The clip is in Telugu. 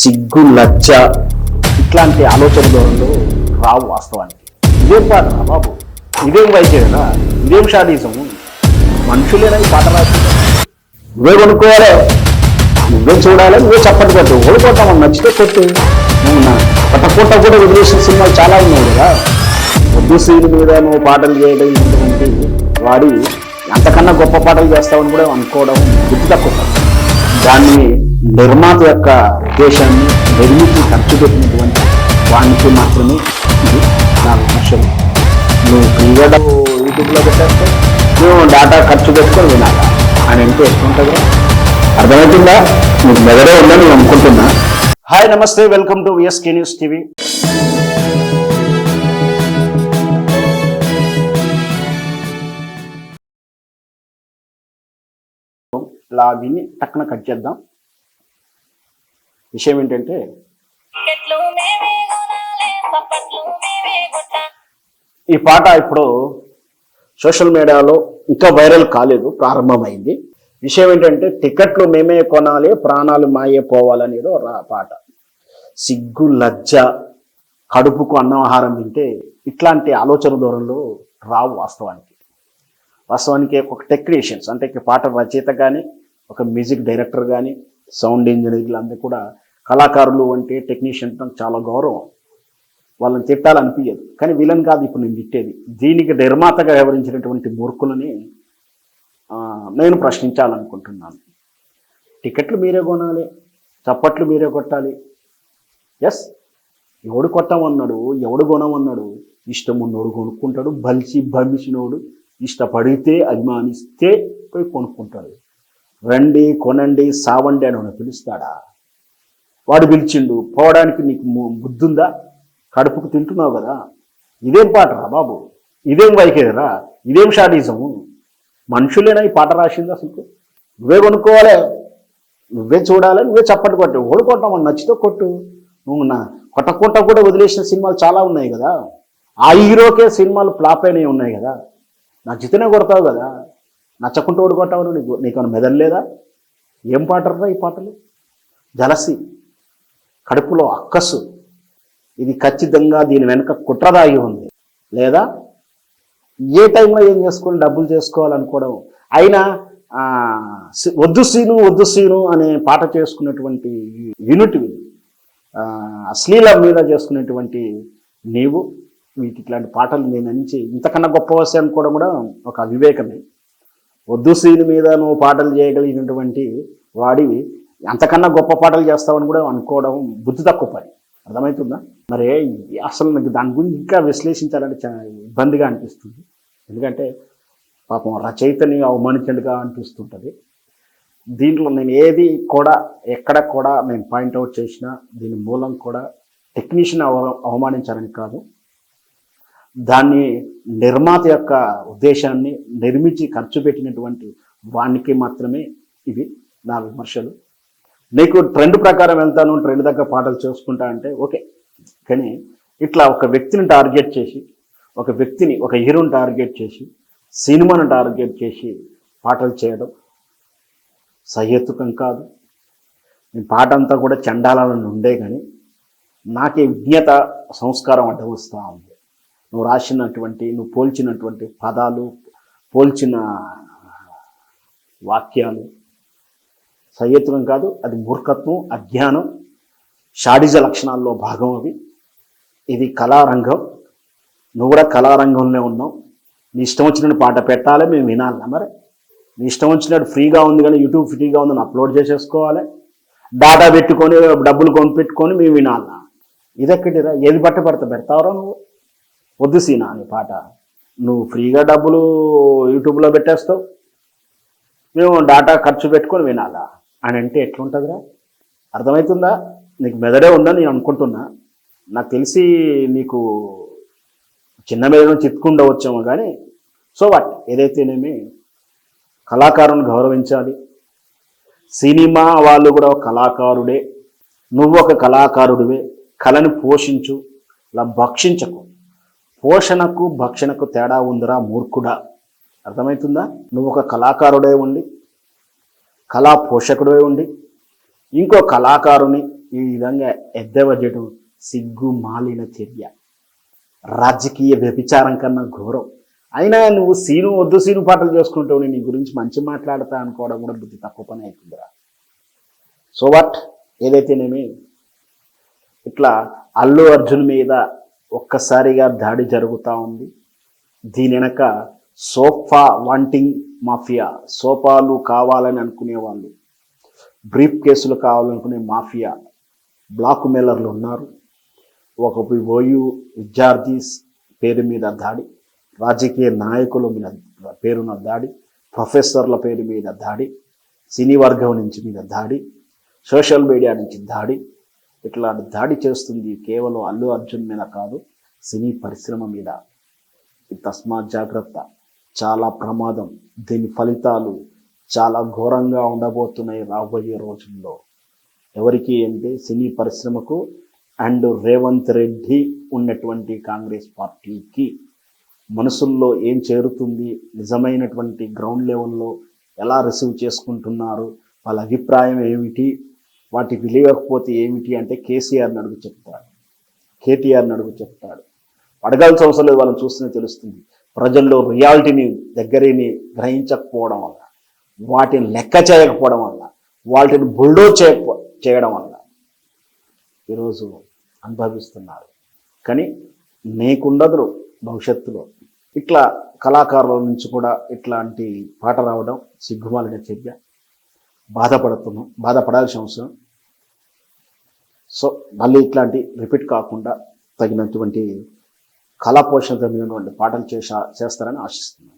సిగ్గు లజ్జ ఇట్లాంటి ఆలోచనలు రావు వాస్తవానికి. ఇదేం పాట బాబు ఇదేం వైద్యనా ఇదేం షాదీసం మనుషులేనా ఈ పాట రాసి నువ్వే కొనుక్కోవాలి. నువ్వే చూడాలి. నువ్వే చప్పటి కొట్టు. ఓడిపోతామని నచ్చితే కొట్టు. నువ్వు నా పట్టపూట కూడా వదిలేసిన సినిమాలు చాలా ఉన్నాయి కదా. వద్దు సీన్ మీద నువ్వు పాటలు చేయడం ఇటువంటి వాడి అంతకన్నా గొప్ప పాటలు చేస్తావని కూడా అనుకోవడం గుర్తు తక్కువ. దాన్ని నిర్మాత యొక్క ఉద్దేశాన్ని నిర్మించి ఖర్చు పెట్టినటువంటి వానికి మాత్రమే ఇది నా విమర్శలు నువ్వు ఫ్రీగా యూట్యూబ్లో పెట్టేస్తే నువ్వు డేటా ఖర్చు పెట్టుకొని వినాలా? అని అంటే ఎట్లుంటుందా అర్థమవుతుందా? నీకు మెదడే ఉందని నేను అనుకుంటున్నా. హాయ్ నమస్తే welcome to VSK news TV ఇలా విని టక్కున కట్ చేద్దాం. విషయం ఏంటంటే ఈ పాట ఇప్పుడు సోషల్ మీడియాలో ఇంకా వైరల్ కాలేదు ప్రారంభమైంది. విషయం ఏంటంటే టికెట్లు మేమే కొనాలి ప్రాణాలు మాయే పోవాలనేది పాట. సిగ్గు లజ్జ కడుపుకు అన్నం ఆహారం తింటే ఇట్లాంటి ఆలోచన ధోరణిలో రావు వాస్తవానికి. వాస్తవానికి ఒక టెక్నీషియన్స్ అంటే పాట రచయిత కానీ ఒక మ్యూజిక్ డైరెక్టర్ కానీ సౌండ్ ఇంజనీర్లు అందరూ కూడా కళాకారులు అంటే టెక్నీషియన్ నాకు చాలా గౌరవం. వాళ్ళని తిట్టాలనిపించదు కానీ వీళ్ళని కాదు ఇప్పుడు నేను తిట్టేది. దీనికి నిర్మాతగా వ్యవహరించినటువంటి మూర్ఖులని నేను ప్రశ్నించాలనుకుంటున్నాను. టికెట్లు మీరే కొనాలి చప్పట్లు మీరే కొట్టాలి. ఎస్ ఎవడు కొట్టమన్నాడు ఎవడు కొనమన్నాడు ఇష్టం ఉన్నోడు కొనుక్కుంటాడు బలిసి భమిసినోడు ఇష్టపడితే అభిమానిస్తే పోయి కొనుక్కుంటాడు. రండి కొనండి సావండి అని పిలుస్తాడా? వాడు పిలిచిండు పోవడానికి నీకు ము- బుద్ధుందా? కడుపుకు తింటున్నావు కదా? ఇదేం పాట రా బాబు? ఇదేం వైఖరిరా ఇదేం షాడీజము? మనుషులేనా ఈ పాట రాసింది అసలు నువ్వే కొనుక్కోవాలి. నువ్వే చూడాలి నువ్వే చప్పటి కొట్టు. ఓడుకుంటామని నచ్చితే కొట్టు. నువ్వు నా కొట్టకుంట కూడా వదిలేసిన సినిమాలు చాలా ఉన్నాయి కదా? ఆ హీరోకే సినిమాలు ఫ్లాప్ అయినవి ఉన్నాయి కదా? నచ్చితేనే కొడతావు కదా? నచ్చకుంటూ ఓడుకుంటావు నీకు నీకు మెదలు లేదా? ఏం పాటరా ఈ పాటలు? జలసి కడుపులో అక్కసు. ఇది ఖచ్చితంగా దీని వెనుక కుట్రదాగి ఉంది. లేదా? ఏ టైంలో ఏం చేసుకోవాలి? డబ్బులు చేసుకోవాలనుకోవడం. అయినా వద్దు సీను వద్దు సీను అనే పాట చేసుకున్నటువంటి యూనిట్ అశ్లీల అశ్లీలం మీద చేసుకునేటువంటి నీవు. వీటి ఇట్లాంటి పాటలు నేను నుంచి ఇంతకన్నా గొప్ప వస్తాయి అనుకోవడం కూడా ఒక వివేకమే వద్దు సీన్ మీద నువ్వు పాటలు చేయగలిగినటువంటి వాడివి అంతకన్నా గొప్ప పాటలు చేస్తావని కూడా అనుకోవడం బుద్ధి తక్కువ పని. అర్థమవుతుందా? మరి అసలు నాకు దాని గురించి ఇంకా విశ్లేషించాలంటే చాలా ఇబ్బందిగా అనిపిస్తుంది. ఎందుకంటే పాపం రచయితని అవమానించండిగా అనిపిస్తుంటుంది. దీంట్లో నేను ఏది కూడా ఎక్కడ కూడా నేను పాయింట్అవుట్ చేసినా దీని మూలం కూడా టెక్నీషియన్ అవ అవమానించాలని కాదు. దాన్ని నిర్మాత యొక్క ఉద్దేశాన్ని నిర్మించి ఖర్చు పెట్టినటువంటి వానికి మాత్రమే ఇవి నా విమర్శలు. నీకు ట్రెండ్ ప్రకారం వెళ్తాను ట్రెండ్ దగ్గర పాటలు చేసుకుంటా అంటే ఓకే. కానీ ఇట్లా ఒక వ్యక్తిని టార్గెట్ చేసి ఒక వ్యక్తిని ఒక హీరోని టార్గెట్ చేసి సినిమాను టార్గెట్ చేసి పాటలు చేయడం సహేతుకం కాదు. నేను పాట అంతా కూడా చండాలను ఉండే కానీ నాకే విజ్ఞత సంస్కారం అడ్డవస్తూ ఉంది. నువ్వు రాసినటువంటి నువ్వు పోల్చినటువంటి పదాలు పోల్చిన వాక్యాలు సహేతుకం కాదు అది మూర్ఖత్వం అజ్ఞానం షాడిజ లక్షణాల్లో భాగం అవి. ఇది కళారంగం. నువ్వు కూడా కళారంగంలో ఉన్నావు. నీ ఇష్టం వచ్చినట్టు పాట పెట్టాలి మేము వినాలి. మరి నీ ఇష్టం వచ్చినట్టు ఫ్రీగా ఉంది కానీ యూట్యూబ్ ఫ్రీగా ఉందని అప్లోడ్ చేసేసుకోవాలి. డాటా పెట్టుకొని డబ్బులు కొనిపెట్టుకొని మేము వినాలా. ఇదెక్కడిరా ఏది బట్ట పడతా పెడతావరా నువ్వు? వద్దు సీనా నీ పాట. నువ్వు ఫ్రీగా డబ్బులు యూట్యూబ్లో పెట్టేస్తావు. మేము డాటా ఖర్చు పెట్టుకొని వినాలా? అని అంటే ఎట్లుంటుందిరా? అర్థమవుతుందా నీకు మెదడే ఉందని నేను అనుకుంటున్నా. నాకు తెలిసి నీకు చిన్న మీద చిత్కుండవచ్చేమో కానీ సో వాట్? ఏదైతేనేమి కళాకారుని గౌరవించాలి. సినిమా వాళ్ళు కూడా ఒక కళాకారుడే. నువ్వు ఒక కళాకారుడివే. కళని పోషించు. ఇలా భక్షించకు. పోషణకు భక్షణకు తేడా ఉందిరా మూర్ఖుడా. అర్థమవుతుందా నువ్వు ఒక కళాకారుడే ఉండి కళా పోషకుడే ఉండి ఇంకో కళాకారుని ఈ విధంగా ఎద్దేవా సిగ్గు మాలిన చర్య. రాజకీయ వ్యభిచారం కన్నా ఘోరం. అయినా నువ్వు సీను వద్దు సీను పాటలు చేసుకుంటావు నీ గురించి మంచి మాట్లాడతా అనుకోవడం కూడా బుద్ధి తక్కువ పని అవుతుందిరా సో వాట్? ఏదైతేనేమి? ఇట్లా అల్లు అర్జున్ మీద ఒక్కసారిగా దాడి జరుగుతూ ఉంది. దీని వెనక సోఫా వాంటింగ్ మాఫియా సోఫాలు కావాలని అనుకునే వాళ్ళు బ్రీఫ్ కేసులు కావాలనుకునే మాఫియా బ్లాక్ మెలర్లు ఉన్నారు. ఒక ఓయు విద్యార్థి పేరు మీద దాడి రాజకీయ నాయకుల మీద పేరున దాడి ప్రొఫెసర్ల పేరు మీద దాడి సినీ వర్గం నుంచి మీద దాడి సోషల్ మీడియా నుంచి దాడి ఇట్లా దాడి చేస్తుంది కేవలం అల్లు అర్జున్ మీద కాదు సినీ పరిశ్రమ మీద. తస్మాత్ జాగ్రత్త. చాలా ప్రమాదం. దీని ఫలితాలు చాలా ఘోరంగా ఉండబోతున్నాయి రాబోయే రోజుల్లో. ఎవరికి అంటే సినీ పరిశ్రమకు అండ్ రేవంత్ రెడ్డి ఉన్నటువంటి కాంగ్రెస్ పార్టీకి మనసుల్లో ఏం చేరుతుంది నిజమైనటువంటి గ్రౌండ్ లెవెల్లో ఎలా రిసీవ్ చేసుకుంటున్నారు వాళ్ళ అభిప్రాయం ఏమిటి వాటికి విలేయకపోతే ఏమిటి అంటే కేసీఆర్ నడుగు చెప్తాడు. కేటీఆర్ని అడుగు చెప్తాడు. అడగాల్సిన అవసరం లేదు వాళ్ళని చూస్తేనే తెలుస్తుంది. ప్రజల్లో రియాలిటీని దగ్గరిని గ్రహించకపోవడం వల్ల వాటిని లెక్క చేయకపోవడం వల్ల వాటిని బుల్డో చేయ చేయడం వల్ల ఈరోజు అనుభవిస్తున్నారు. కానీ నీకుండదు భవిష్యత్తులో. ఇట్లా కళాకారుల నుంచి కూడా ఇట్లాంటి పాట రావడం సిగ్గుమాలిన చర్య. బాధపడుతున్నాం బాధపడాల్సిన అవసరం. సో మళ్ళీ ఇట్లాంటి రిపీట్ కాకుండా తగినటువంటి కళా పోషణమైనటువంటి పాటలు చేసా చేస్తారని ఆశిస్తున్నాను.